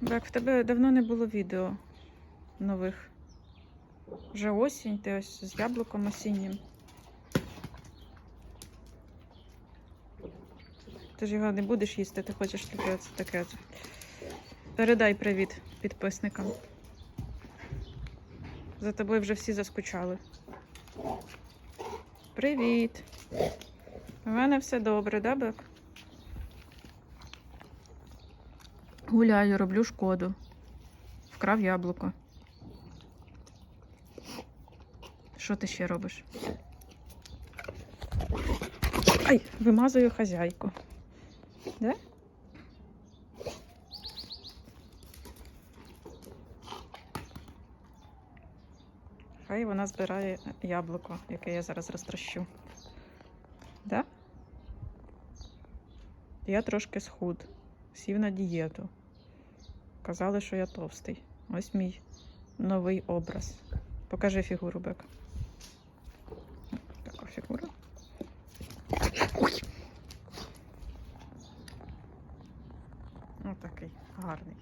Бек, в тебе давно не було відео нових. Вже осінь, ти ось з яблуком осіннім. Ти ж його не будеш їсти, ти хочеш тільки оце таке. Передай привіт підписникам. За тобою вже всі заскучали. Привіт! У мене все добре, да, Бек? Гуляю, роблю шкоду. Вкрав яблуко. Що ти ще робиш? Ай, вимазую хазяйку. Да? Хай вона збирає яблуко, яке я зараз розтрощу. Да? Я трошки схуд, сів на дієту. Казали, що я товстий. Ось мій новий образ. Покажи фігуру, Бек. Така фігура. Ось такий гарний.